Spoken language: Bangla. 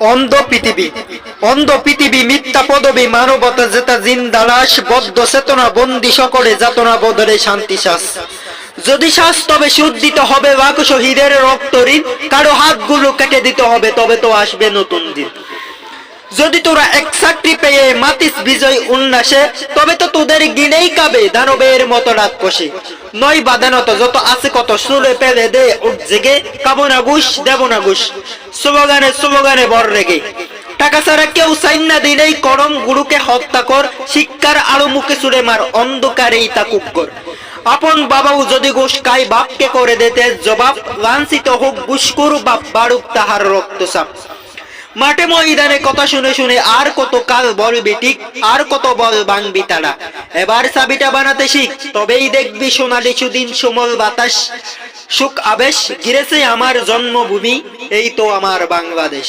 অন্ধ পৃথিবী অন্ধ পৃথিবী, মিথ্যা পদবী, মানবতা জেতা জিন্দালাস বদ্ধ চেতনা, বন্দি সকলে যাতনা বদলে শান্তি শ্বাস যদি শ্বাস তবে শুদ্ধিত হবে বাক শহীদের রক্ত ঋণ, কারও হাতগুলো কেটে দিতে হবে, তবে তো আসবে নতুন দিন। যদি তোরা এক চাকরি পেয়ে মাতিস বিজয় উল্লাসে তবে তো তোদের গিনেই কাবে দানবের মতো রাত কষে নয় বাদানত, যত আছে কত সুরে পেলে দে উঠ জেগে কাবো না ঘুষ দেব না ঘুষ সুবগানে সুবগানে বর রেগে টাকা ছাড়া কেউ সাইন না দিলেই করম গুরুকে হত্যা কর, শিক্ষার আলো মুখে সুরে মার, অন্ধকারেই তা কর। আপন বাবাও যদি ঘুষ খায়, বাপকে করে দিতে জবাব, লাঞ্ছিত হোক ঘুষকুর বাপ বাড়ুক তাহার রক্তচাপ। মাঠে ময়দানে কথা শুনে শুনে আর কত কাল বলবি ঠিক, আর কত বল ভাঙবি তারা। এবার চাবিটা বানাতে শিখ, তবেই দেখবি সোনালি সুদিন সমল বাতাস। সুখ আবেশ গিরেছে আমার জন্মভূমি, এই তো আমার বাংলাদেশ।